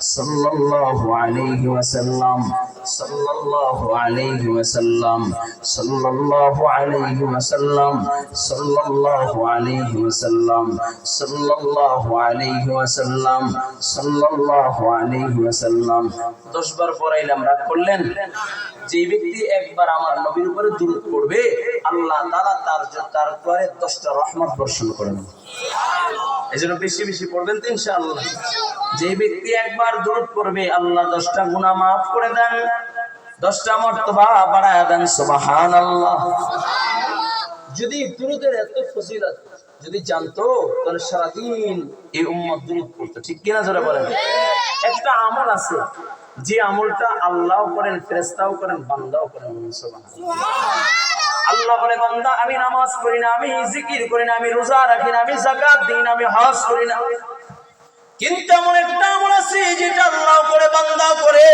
সাল্লাল্লাহু আলাইহি ওয়াসাল্লাম, সাল্লাল্লাহু আলাইহি ওয়াসাল্লাম sallallahu আলাইহি ওয়াসাল্লাম, সাল্লাল্লাহু আলাইহি ওয়াসাল্লাম, সাল্লাল্লাহু আলাইহি ওয়াসাল্লাম, সাল্লাল্লাহু আলাইহি ওয়াসাল্লাম। 10 বার পড়াইলাম রাগ করলেন? যে ব্যক্তি একবার আমার নবীর উপরে দূরত পড়বে আল্লাহ তাআলা তার তার উপরে 10টা রহমত বর্ষণ করেন এই জন্য বেশি বেশি পড়বেন তো ইনশাআল্লাহ। যে ব্যক্তি একবার দূরত পড়বে আল্লাহ 10টা গুনাহ মাফ করে দেন 10টা মর্তবা বাড়ায় দেন সুবহানাল্লাহ। যদি দুরুদের এত ফজিলত যদি জানতো তাহলে সারাদিন এই উম্মত দুরুদ পড়তো। ঠিক কিনা ধরে বলেন? একটা আমল আছে। যে আমলটা আল্লাহ করেন ফেরেস্তাও করেন বান্দাও করেন আল্লাহ বলে বান্দা আমি নামাজ পড়ি না আমি জিকির করি না আমি রোজা রাখি না আমি জাকাত দিই না আমি হজ করি না। কিন্তু এমন একটা আমল আছে যেটা আল্লাহ করে বান্দা করে।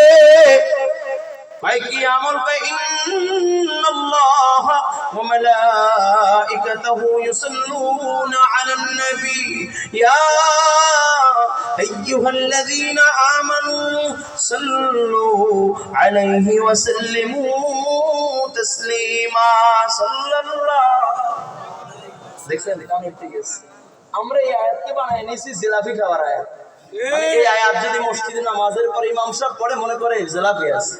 ভাই কি আমল? কয় ইন্নাল্লাহ ওয়া মালাইকাতাহু ইউসাল্লুনা আলান নবী ইয়া সাল্লু আলাইহি ওয়া সাল্লিমু তাসলিমা, সাল্লাল্লাহু দেখছেন ঠিক আছে। আমরা এই আয়াতকে বানায় নিয়েছি জিলাপি খাওয়ার আয়াত। মানে এই আয়াত যদি মসজিদে নামাজের পরে ইমাম সাহেব পড়ে, মনে করে জিলাপি আছে।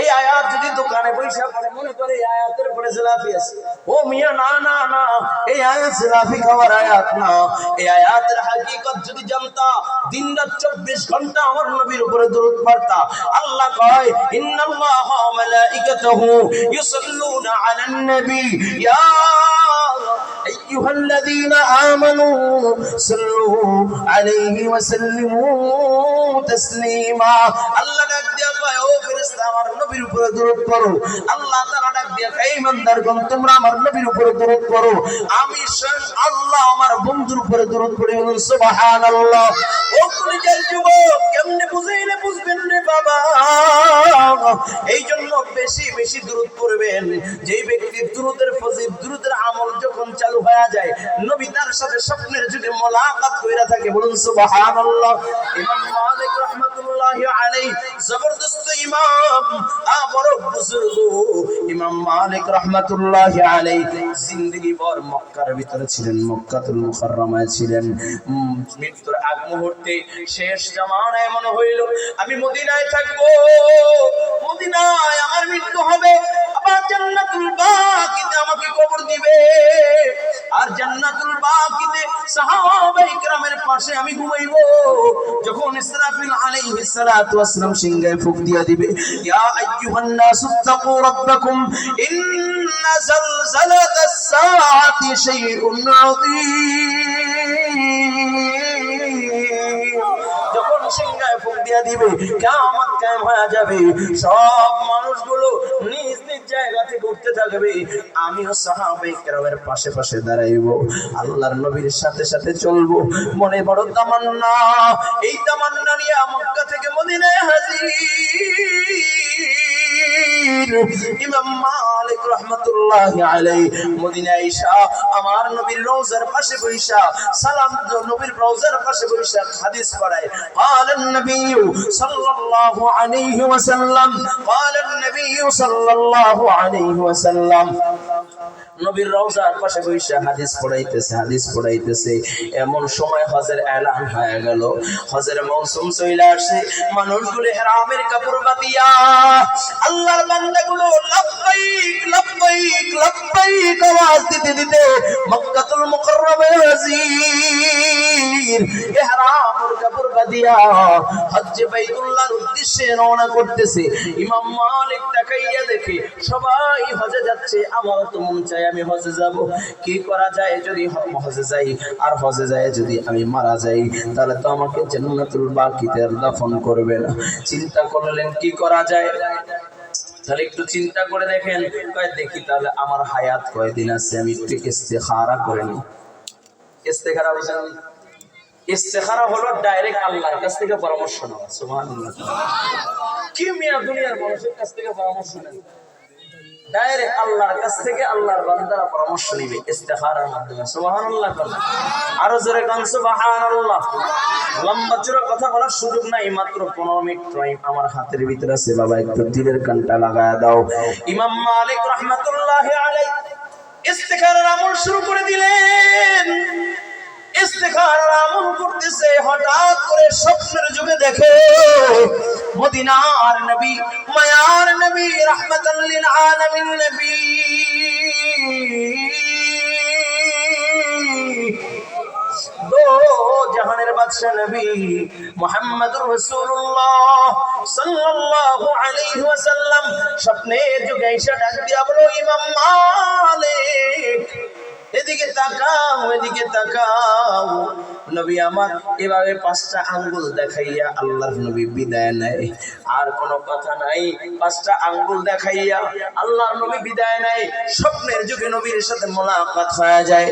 এই আয়াত যদি দোকানে পয়সা পড়ে, মনে করে এই আয়াতের পরে জিলাপি আছে। ও মিয়া, না না না, এই আয়াত জিলাপি খাওয়ার আয়াত না। এই আয়াতের হাকিকত যদি জানতা দিন রাত চব্বিশ ঘণ্টা আমার নবীর উপরে দরুদ পড়তা আল্লাহ কয়, ইন্নাল্লাহ মালাইকাতাহু ইউসাল্লুনা আলান নবী ইয়া أيها الذين آمنوا صلوا عليه وسلموا تسليما আল্লাহ ডাক দিয়া কয় ও ফেরেশতা আমার নবীর উপরে দরুদ করো আল্লাহ তাআলা ডাক দিয়া কয় ইমানদারগণ তোমরা আমার নবীর উপরে দরুদ করো আমি স্বয়ং আল্লাহ আমার বন্ধুর উপরে দরুদ করি বলুন সুবহানাল্লাহ ও কলিজার যুবক কেমনে বুঝাইলে বুঝবেন রে বাবা এই জন্য বেশি বেশি দূরত পড়বেন যেই ব্যক্তি দূরতের ফজিল দূরতের আমল যখন চালু হয়ে যায়। নবী তার সাথে স্বপ্নের যদি মোলাকাত কইরা থাকে, বলুন সুবহানাল্লাহ। ইমাম মালিক আলাইহি, জবরদস্ত ইমাম। আ, বড় বুজুর্গ। ইমাম মালিক আলাইহি জিন্দেগি ভর মক্কার ভিতরে ছিলেন, মক্কাতুল মুকাররমায় ছিলেন। মৃত্যুর আগ মুহূর্তে শেষ জামানায় মনে হইল, আমি মদিনায় থাকব। মদিনায় আমার মৃত্যু হবে, আবার জান্নাতুল বাকিতে আমাকে কবর দিবে। আর জান্নাতুল বাকিতে সাহাবায়ে ইকরামের পাশে আমি ঘুমাইবো। যখন ইসরাফিল আলাইহিস সালাতু ওয়াসসালাম সিংহায় ফুঁক দিয়া দিবে, ইয়া আইয়ুহান নাসু তাকু রাব্বাকুম, ইন্না জালজালাতাস সাআতি শাইউন আযীম। সিংহায় ফুক দিয়া দিবে, কিয়ামত কায়েম হয়ে যাবে। সব মানুষগুলো নিজ নিজ জায়গা থেকে উঠতে থাকবে। আমিও সাহাবায়ে কেরামের পাশে পাশে দাঁড়াইব, আল্লাহর নবীর সাথে সাথে চলবো। মনে বড় তামান্না, এই তামান্না নিয়ে মক্কা থেকে মদিনায় হাজির। রহমতুল্লাহ আলাই মদিনা ঈশা আমার নবীর রওজার পাশে বইসা সালাম তো নবীর রওজার পাশে বইসা হাদিস পড়ায় قال النبي صلى الله عليه وسلم قال النبي صلى الله عليه وسلم নবীর রওজার পাশে বইসা হাদিস পড়াইতেছে হাদিস পড়াইতেছে এমন সময় হজের এলান হয়ে গেল হজের মৌসুম চলে আসছে মানুষগুলো হেরামের কাপড় বাদিয়া আল্লাহর বান্দাগুলো লাব্বাইক লাব্বাইক দিতে মক্কাতুল কাপড় বাইতুল্লাহর উদ্দেশ্যে রওনা করতেছে। ইমাম মালিক তাকাইয়া দেখে সবাই হজে যাচ্ছে। আমারও তো মন চায় আমি হজে যাব। কি করা যায় যদি হজে যাই? আর হজে যায় যদি আমি মারা যাই? তাহলে তো আমাকে জান্নাতুল বাকিতে দাফন করবে না। চিন্তা করলেন, কি করা যায়? তাহলে একটু চিন্তা করে দেখেন দেখি তাহলে আমার হায়াত কয়দিন আছে, আমি একটু ইস্তেখারা করে নিই। ইস্তেখারা বুঝেন ইস্তেখারা হলো ডাইরেক্ট আল্লাহর কাছ থেকে পরামর্শ নেওয়া, সুবহানাল্লাহ। কি মিয়া দুনিয়ার মানুষের কাছ থেকে পরামর্শ নেন? ডাইরেক্ট আল্লাহর কাছ থেকে আল্লাহর বান্দারা পরামর্শ নিবে, ইস্তেখারার মাধ্যমে। সুবহানাল্লাহ করবে আরও জোরে গান সুবহানাল্লাহ। লম্বা চূড়া কথা বলার সুযোগ নাই, মাত্র পনেরো মিনিট টাইম আমার হাতের ভিতরে আছে। বাবা, একটু কানটা লাগায় দাও। ইমাম মালিক রহমাতুল্লাহ আলাই ইস্তেখারার আমল শুরু করে দিলেন। ইস্তেখারার আমল করতেছে, হঠাৎ করে স্বপ্নের যুগে দেখে মদিনার নবী মায়ার নবী, রাহমাতাল লিল আলামিন নবী। জাহানের বাদশা নবী মুহাম্মদুর রাসূলুল্লাহ সাল্লাল্লাহু আলাইহি ওয়াসাল্লাম স্বপ্নের যুগে এসে ডাক দিয়া বলো, ইমাম মালিক এদিকে তাকাও এদিকে তাকাও। নবী আমার, এভাবে পাঁচটা আঙ্গুল দেখাইয়া আল্লাহর নবী বিদায় নেয়। আর কোনো কথা নাই, পাঁচটা আঙ্গুল দেখাইয়া আল্লাহর নবী বিদায় নেয়। স্বপ্নের যুগে নবীর সাথে মোলাকাত হয়ে যায়,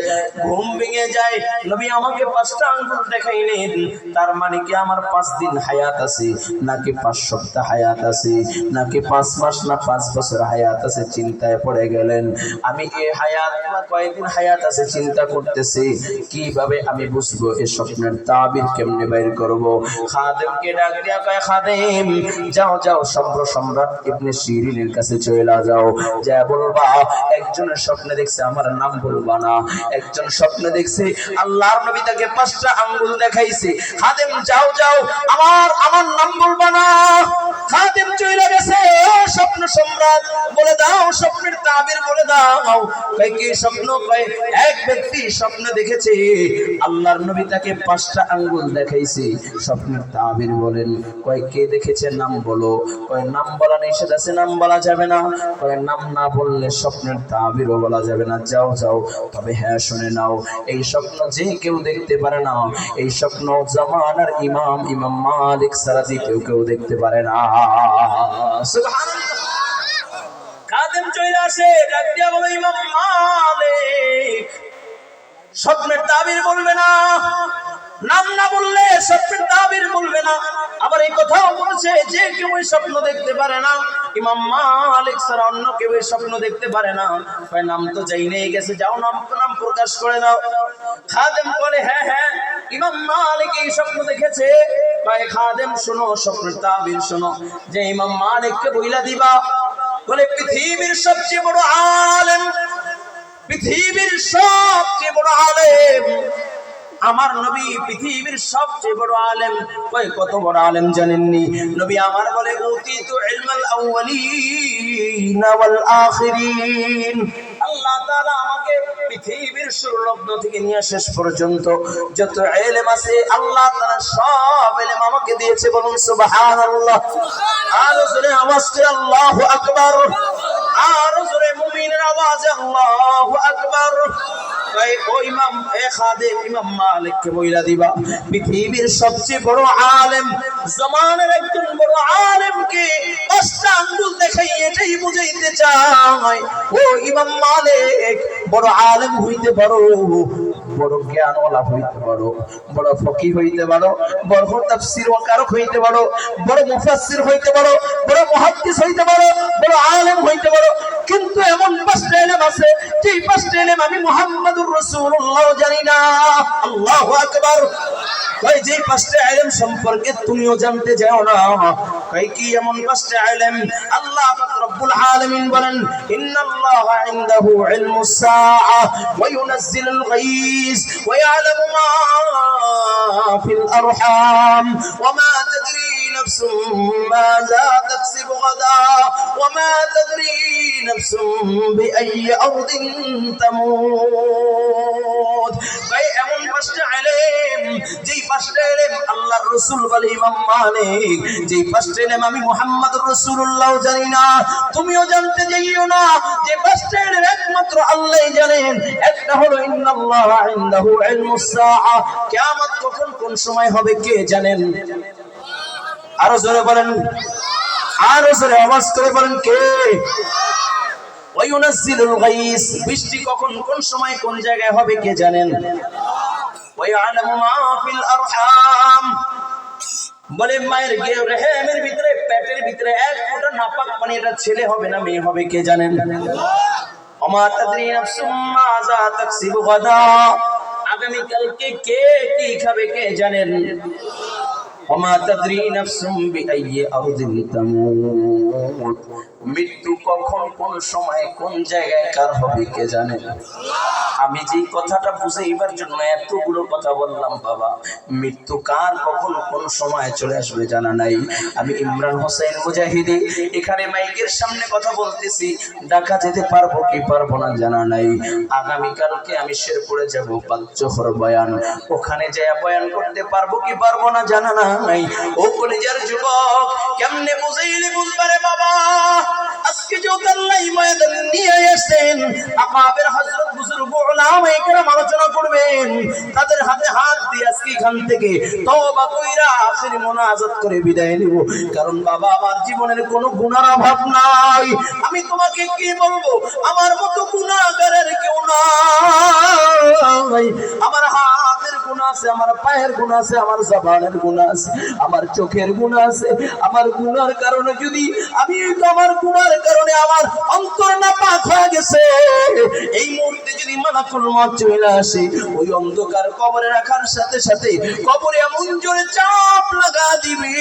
ঘুম ভেঙে যায়। নবী আমাকে পাঁচটা আঙ্গুল দেখাইলেন। তার মানে কি আমার পাঁচ দিন হায়াত আছে, নাকি পাঁচ সপ্তাহ হায়াত আছে, নাকি পাঁচ মাস না পাঁচ বছর হায়াত আছে, চিন্তায় পড়ে গেলেন। আমি এ হায়াত না কয়েকদিন হায়াত আছে, চিন্তা করতেছি, কীভাবে আমি বুঝব এই স্বপ্নের তাবির কেমনে বাইর করব? খাদেমকে ডাক দিয়া কয়, খাদেম, যাও যাও, সম্র সম্রাট ইবনে শিরিনের কাছে চলে যাও। যা বলবা একজনের স্বপ্নে দেখছে আমার নাম বলবা না। একজন স্বপ্নে দেখছে আল্লাহর নবী তাকে পাঁচটা আঙ্গুল দেখাইছে। খাদেম, যাও যাও, আমার আমার নাম বলবা না। খাদেম চলে গেছে স্বপ্ন সম্রাট, বলে দাও, স্বপ্নের তাবির বলে দাও। কি স্বপ্ন? এক ব্যক্তি স্বপ্ন দেখেছে, আল্লাহর নবী তাকে পাঁচটা আঙ্গুল দেখাইছে, স্বপ্নের তাবির বলেন। কে দেখেছে? নাম বলো। নাম বলা নাম বলা যাবে না। নাম না বললে স্বপ্নের তাবিরও বলা যাবে না। যাও যাও, তবে হ্যাঁ শুনে নাও, এই স্বপ্ন যে কেউ দেখতে পারে না, এই স্বপ্ন জামানার ইমাম ইমাম মালিক সারা কেউ কেউ দেখতে পারে না। চলে আসে ডাক দিয়া বলে ইমাম মালিক। স্বপ্নের তাবির বলবে না। নাম না বললে স্বপ্নের তাবির বলবে না। আবার এই কথাও বলছে, যে কেউ এই স্বপ্ন দেখতে পারে না। ইমাম মালিক ছাড়া অন্য কেউ স্বপ্ন দেখতে পারে না। কয়, নাম তো চাই নেই গেছে, যাও নাম নাম প্রকাশ করে দাও খাদেম বলে হ্যাঁ হ্যাঁ ইমাম মালিক এই স্বপ্ন দেখেছে। কয়, খাদেম, শোনো, স্বপ্নের তাবির শোনো। যে ইমাম মালিককে বইলা দিবা, বলে, পৃথিবীর সবচেয়ে বড় আলেম, পৃথিবীর সবচেয়ে বড় আলেম। আমার নবী পৃথিবীর সবচেয়ে বড় আলেম। কই কত বড় আলেম জানেননি? নবী আমার বলে উতিতু ইলমাল আউয়ালিন ওয়াল আখিরিন। আল্লাহ তাআলা আমাকে পৃথিবীর শুরু থেকে নিয়ে শেষ পর্যন্ত। যত আছে আল্লাহ সব ইলম আমাকে দিয়েছে বলুন সুবহানাল্লাহ। আর জোরে আওয়াজ করে আল্লাহু আকবার। আর জোরে মুমিনের আওয়াজ আল্লাহু আকবার। ইমাম, এ খাদেম ইমাম মালিককে বইলা দিবা। পৃথিবীর সবচেয়ে বড় আলেম, জমানের একজন বড় আলেমকে পাঁচটা আঙ্গুল দেখাই এটাই বুঝাইতে চায়। ও ইমাম মালিক, বড় আলেম হইতে পারো। বড় জ্ঞানওয়ালা হইতে পারো, বড় ফকি হইতে পারো, বড় তাফসীর ওয়াকারক হইতে পারো, বড় মুফাসসির হইতে পারো, বড় মুহাদ্দিস হইতে পারো, বড় আলেম হইতে পারো। কিন্তু এমন পাঁচটা ইলম আছে যে পাঁচটা ইলম আমি মুহাম্মাদুর রাসূলুল্লাহ জানি না। আল্লাহু আকবার। ভাই যে পাঁচটা ইলম সম্পর্কে তুমিও জানতে যাও না। ভাই কি এমন পাঁচটা ইলম আল্লাহ পাক রব্বুল আলামিন বলেন ইন্নাল্লাহা ইনদাহু ইলমুস সাআ ওয়া ইউনাজ্জিলুল গায়স ওয়া ইয়ালামু মা ফিল আরহাম ওয়া মা তাদরি نفس ماذا تكسب غدا وما تدري نفس بأي أرض تموت ভাই এমন পাঁচটা আলেম যেই পাঁচটা আলেম আল্লাহর রাসূল বলে ইমাম মালিক যেই পাঁচটা আলেম আমি মুহাম্মদুর রাসূলুল্লাহ জানি না তুমিও জানতে যাইও না যে পাঁচটা আলেম একমাত্র আল্লাহই জানেন একটা হলো ইন্নাল্লাহা ইনদাহু ইলমুস সাআ কিয়ামত কখন কোন সময় হবে কে জানেন আরও জোরে বলেন। আরও জোরে আওয়াজ করে বলেন কে? ওয়ায়ুনাজ্জিলুল গাইস, বৃষ্টি কখন কোন সময় কোন জায়গায় হবে কে জানেন? ওয়ায়ালামু মা ফিল আরহাম। বলে মায়ের গিয়ে রেহেমের ভিতরে, পেটের ভিতরে এক ফোঁটা নাপাক পানি, এটা ছেলে হবে না মেয়ে হবে কে জানেন? অমা তাদরি নাফসুম মাযা তাকসিবু গাদা। আগামী কালকে কে কি খাবে কে জানেন? অমা তাদরি নাফসুম বিআইয়ি আরদিন তামুত মৃত্যু কখন কোন সময় কোন জায়গায় কার হবে কে জানেন আমি যে কথাটা বুঝাইবার জন্য এতগুলো কথা বললাম, বাবা। মৃত্যু কার কখন কোন সময় চলে আসবে জানা নাই। আমি ইমরান হোসেন মুজাহিদি, এখানে মাইকের সামনে কথা বলতেছি। ডাকা যেতে পারব কি পারব না জানা নাই। আগামীকালকে আমি শেরপুরে যাব পাঁচশোহর বয়ান। ওখানে যায় বয়ান করতে পারব কি পারব না জানা নাই। ও কলেজের যুবক, কেমনে বুঝাইলে বুঝবারে বাবা? আজকে যে আল্লাহ ময়দান নিয়ে এসেছেন আকাবের হযরত আমার আমি তোমাকে কি বলব? আমার মতো গুনাহগারের কেউ নাই। আমার হাতের আছে, আমার পায়ের গুনাহ আছে, আমার জবানের গুনাহ আছে, আমার চোখের গুনাহ আছে। আমার গুনার কারণে যদি আমি আমার গুনার কারণে আমার অন্তর না পাক হয়ে গেছে অন্ধকার কবরে রাখার সাথে সাথে কবরে এমন জোরে চাপ লাগা দিবে।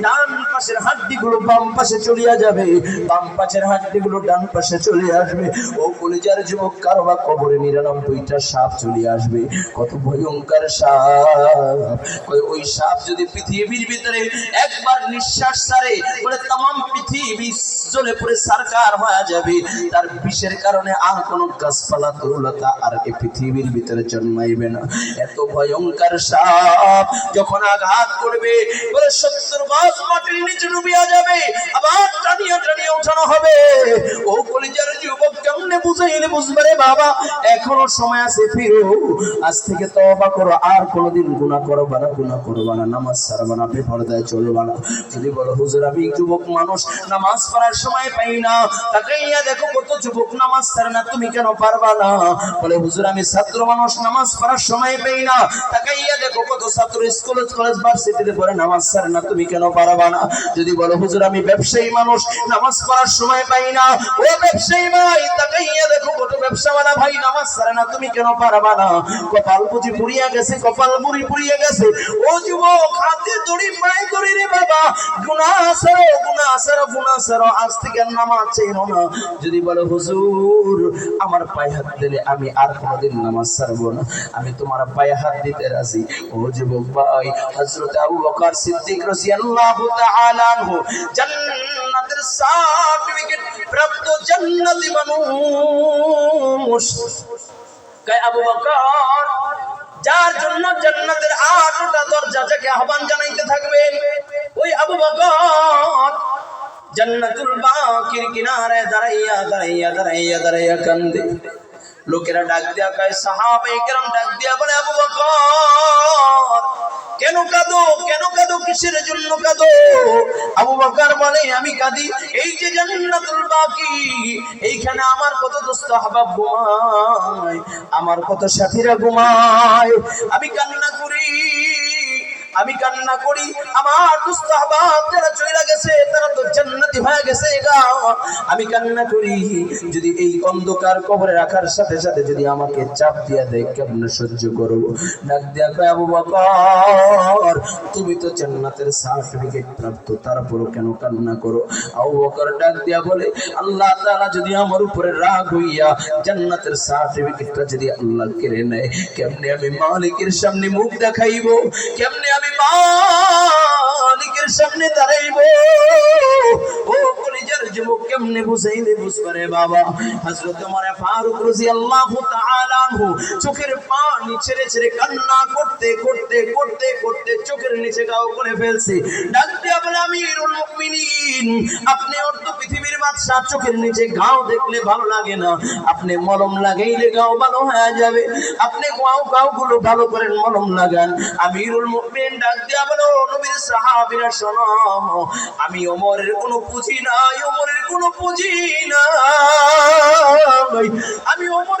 ডান পাশের হাড্ডিগুলো বাম পাশে চলিয়া যাবে। বাম পাশের হাড্ডিগুলো ডান পাশে চলে আসবে। ও যুবক, কারও বা কবরে নিরানব্বইটা সাপ চলে আসবে। কত ভয়ঙ্কর সাপ। ওই সাপ যদি পৃথিবীর ভিতরে একবার নিঃশ্বাস ছাড়ে, বলে তাম পৃথিবী জ্বলে পড়ে সারকার হয়ে যাবে। তার বিষের কারণে আর কোনো গাছপালা তরুলতা আর এই পৃথিবীর ভিতরে জন্মাইবে না। এত ভয়ঙ্কর সাপ যখন আঘাত করবে, বলে সত্তর গাছ মাটির নিচে ডুবিয়া যাবে, আবার টানিয়া টানিয়া উঠানো হবে। ও কলিজার যুবক কেমনে বুঝাইলে বুঝবে বাবা? এখনও সময় আছে, ফিরো। আজ থেকে তওবা করো, আর কোনোদিন গুনাহ করবা না, গুনাহ করবা না। নামাজ ছাড়বা না, বেপরদায় চলবা না। যদি বলো, হুজুর, আমি যুবক মানুষ, নামাজ পড়ার সময় পাই না। তাকাইয়া দেখো, কত যুবক নামাজ ছাড়ে না তুমি কেন পারবা না? বলে, হুজুর, আমি ছাত্র মানুষ, নামাজ পড়ার সময় পাই না। তাকাইয়া দেখো, কত ছাত্র স্কুল, কলেজ, ভার্সিটিতে পড়ে নামাজ ছাড়ে না, তুমি কেন পারবা না? যদি বলো, হুজুর, আমি ব্যবসায়ী মানুষ, নামাজ পড়ার সময় পাই না। ও ব্যবসায়ী ভাই, তাকাইয়া দেখো, কত ব্যবসাওয়ালা ভাই, নামাজ ছাড়ে না, তুমি কেন পারবা না? কপাল বুঝি পুড়িয়া গেছে, কপাল বুড়ি পুড়িয়ে গেছে। ও যুবক, হাতে দড়ি পায়ে করি রে বাবা। গুনাহ সারো গুনাহ সারো গুনাহ সারো আজ থেকে নামাজ চাইও না। যদি বলো, হুজুর আমার পায়ে হাত দিলে আমি আর কোনোদিন নামাজ ছাড়বো না। আমি তোমার পায়ে হাত দিতে রাজি। ও যুবক ভাই, হযরত আবু বকর সিদ্দিক রাদিয়াল্লাহু তাআলা আনহু, জান্নাতের সার্টিফিকেট প্রাপ্ত জান্নাতি মানুষ। কয় আবু বকর, যার জন্য জান্নাতের আটটা দরজা থেকে আহ্বান জানাইতে থাকবেন ওই আবু বকর জান্নাতুল বাকির কিনারে দাঁড়াইয়া দাঁড়াইয়া দাঁড়াইয়া দাঁড়াইয়া কান্দে। লোকেরা ডাক দিয়া কয় সাহাবায়ে কেরাম ডাক দিয়া বলে, আবু বকর, কেন কাঁদো কেন কাঁদো, কিসের জন্য কাঁদো? আবু বকর বলে, আমি কাঁদি, এই যে জান্নাতুল বাকি, এইখানে আমার কত দোস্ত আহবাব ঘুমায়, আমার কত সাথীরা ঘুমায়, আমি কান্না আমি কান্না করি, আমার দুস্থ আহবাব যারা চলে গেছে, তারা তো জান্নাতি হয়ে গেছে গা। আমি কান্না করি, যদি এই অন্ধকার কবরে রাখার সাথে সাথে যদি আমাকে চাপ দিয়া দেয়, কেমন সহ্য করব? ডাক দিয়া কয়, আবু বকর, তুমি তো জান্নাতের সার্টিফিকেট প্রাপ্ত, তারপরও কেন কান্না করো? আবু বকর ডাক দিয়া বলে, আল্লাহ তাআলা যদি আমার উপরে রাগ হইয়া জান্নাতের সার্টিফিকেটটা যদি আল্লাহ কেড়ে নেয়, কেমনে আমি মালিকের সামনে মুখ দেখাইব? কেমনে আমি মালিকের সামনে দাঁড়াইব। ও যুবক কেমনে বাবা। ফারুক চোখের পানি ছেড়ে ছেড়ে কান্না করতে করতে করতে করতে চোখের নিচে গাও করে ফেলছে। ডাক দিয়া আমিরুল মুমিনিন, আপনি অর্ধ পৃথিবীর বাদশা চোখের নিচে গাও দেখলে ভালো লাগে না। আপনি মলম লাগাইলে গাও ভালো হয়ে যাবে। আপনি গাও গাও গুলো ভালো করে মলম লাগান। আমিরুল মুমিন ডাক দিয়া বলো, নবীর সাহাবীরা, শোনো। আমি ওমরের কোনো পুঁজি নাই, ওমরের কোনো পুঁজি নাই। আমি ওমর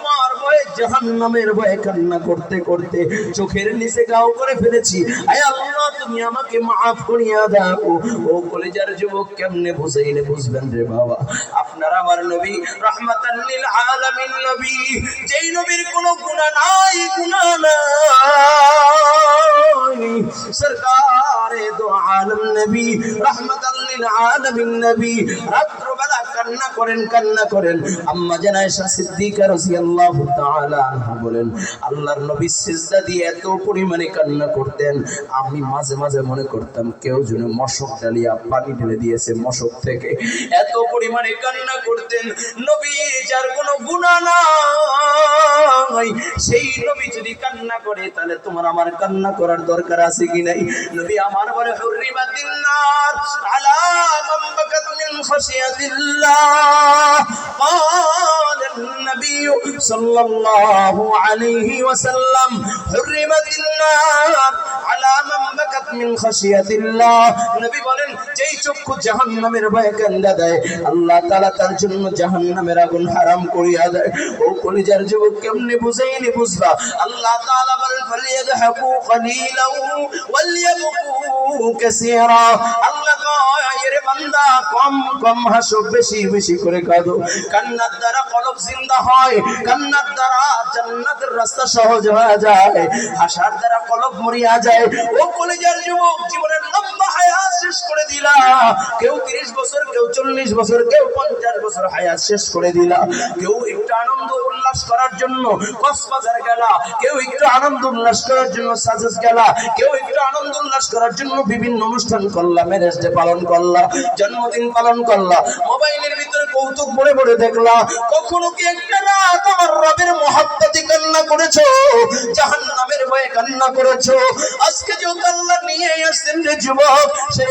জাহান্নামের ভয়ে কান্না করতে করতে চোখের নিচে গাও করে ফেলেছি। আয় আল্লাহ, তুমি আমাকে মাফ করিয়া দাও। ও কলেজার যুবক, কেমনে বুঝাইলে বুঝবেন রে বাবা? আপনার আমার নবী, রহমাতাল লিল আলামিন নবী, যেই নবীর কোনো গুনাহ নাই গুনাহ নাই। সরকারে দো আলম নবী, রহমাতাল লিল আলামিন নবী রাত্রবেলা কান্না করেন কান্না করেন। আম্মা জান আয়েশা সিদ্দিকা রাদিয়াল্লাহু তাআলা আনহা বলেন, আল্লাহর নবী সিজদা দিয়ে এত পরিমাণে কান্না করতেন, আমি মাঝে মাঝে মনে করতাম, কেউ যেন মশক ডালিয়া পানি ঢেলে দিয়েছে মশক থেকে। এত পরিমাণে কান্না করতেন, নবী যার কোনো গুনাহ নাই, সেই নবী যদি কান্না করে, তাহলে তোমার আমার কান্না করার দরকার আছে কি নাই? নবী আমার বলে হুররিমাতিন নার আলা মান বাকাত মিন খাশিয়াতিল্লাহ। قال النبي صلى الله عليه وسلم حرمت النار বেশি বেশি করে কাঁদো। কান্নার দ্বারা কলব জিন্দা হয়, কান্নার দ্বারা জান্নাতের রাস্তা সহজ হয়ে যায়। হাসার দ্বারা কলব মরিয়া যায় ও কলেজের যুবক জীবনের শেষ করে দিলা। কেউ 30 বছর, কেউ 40 বছর, কেউ 50 বছর হায়াত শেষ করে দিলা। কেউ একটু আনন্দ উল্লাস করার জন্য কক্সবাজার গেলা। কেউ একটু আনন্দ উল্লাস করার জন্য সাজেস গেলা। কেউ একটু আনন্দ উল্লাস করার জন্য বিভিন্ন অনুষ্ঠান করলা ম্যারেজ ডে পালন করলা, জন্মদিন পালন করলা। মোবাইলের ভিতরে কৌতুক পড়ে পড়ে দেখলা। কখনো কি একটা রাত আমার রবের মহাব্বতি কান্না করেছ? জাহান্নামের ভয়ে কান্না করেছ? আজকে যে আল্লাহ নিয়ে আসছেন রে যুবক, সেই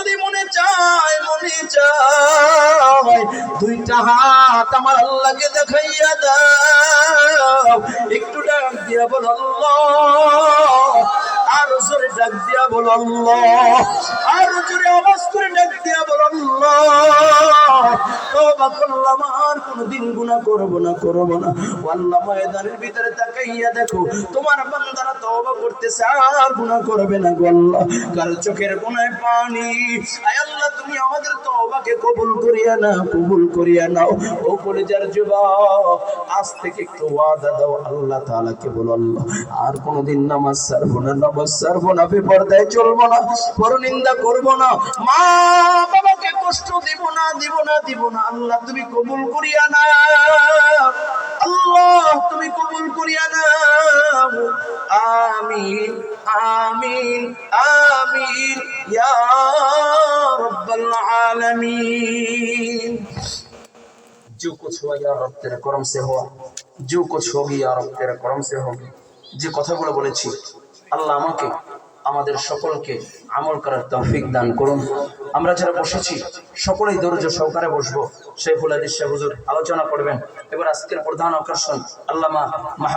যদি মনে চায় মনে চায়, দুইটা হাত আমার আল্লাহকে দেখাইয়া দাও। একটু ডাক দিয়া বল আর জোরে ডাক দিয়া বল আর জোরে আওয়াজ করে ডাক দিয়া বল আর কোনদিন আল্লাহ কবুল করিয়া না কবুল করিয়া নাও। ও কলেজার যুবক, আজ থেকে একটু ওয়াদা দাও, আল্লাহ বলো, আল্লাহ, আর কোনদিন নামাজ ছাড়বো না, নামাজ ছাড়বো না, বেপরদায় চলবো না, পরনিন্দা করব না। মা বাবাকে কষ্ট দিব না দিব না দিব না, আল্লাহ তুমি কবুল করিয়া না আল্লাহ তুমি কবুল করিয়া না আমিন আমিন আমিন ইয়া রাব্বাল আলামিন जो कुछ हुआ या रब तेरे करम से हुआ जो कुछ होगी या রব তেরা করম সে হোগি যে কথাগুলো বলেছি আল্লাহ আমাকে আমাদের সকলকে আমল করার তৌফিক দান করুন। আমরা যারা বসেছি, সকলেই ধৈর্য সহকারে বসবো। শেখুল আদিস হুজুর আলোচনা করবেন। এবার আজকের প্রধান আকর্ষণ আল্লামা